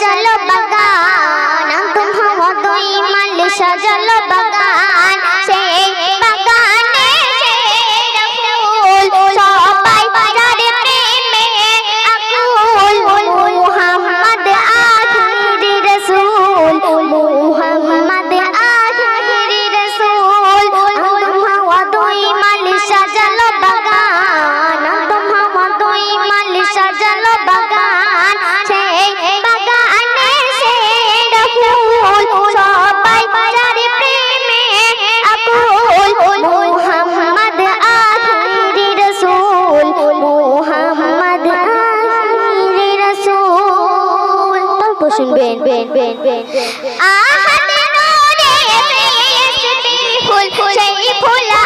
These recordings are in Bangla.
चलो बगा বেন বেন বেন বেন আহত নূরে ফেরেশতে ফুল ফুল ফুলা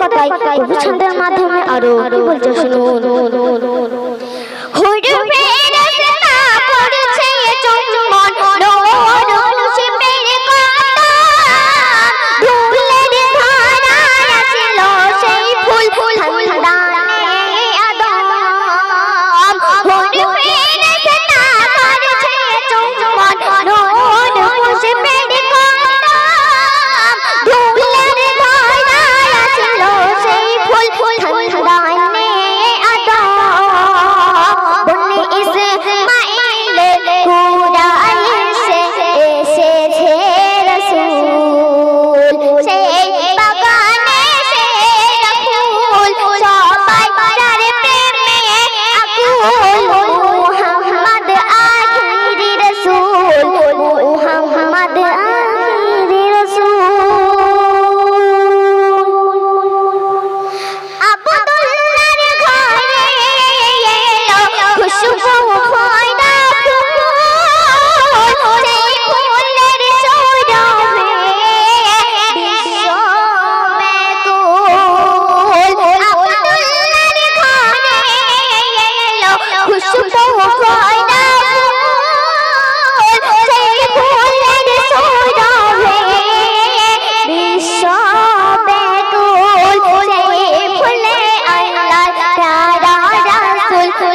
কথাই কবি মাধ্যমে আরও বলতে শুনুন।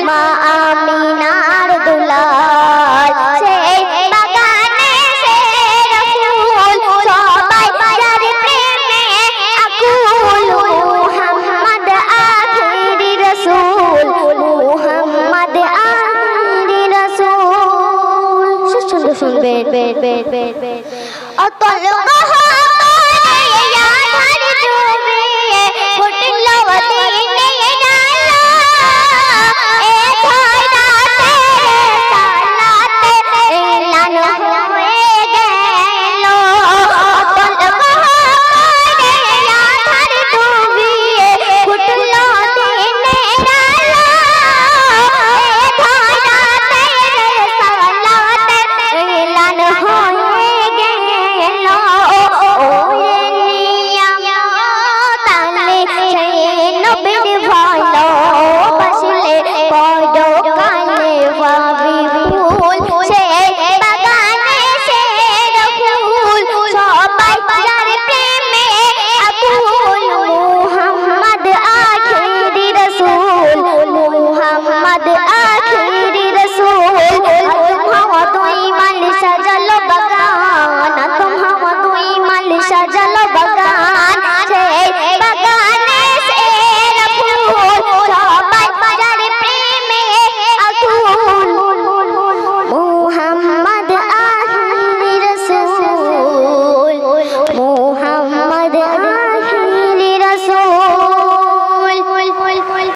মা আমিনার দুলাল, সেই বাগানে সেই ফুল, সবাই যার প্রেমে আকুল। মুহাম্মদ আখিরি রাসূল, মুহাম্মদ আখিরি রাসূল। শুনবে শুনবে অতল গহনে ইয়া ধার জুবে ফুটলো দিন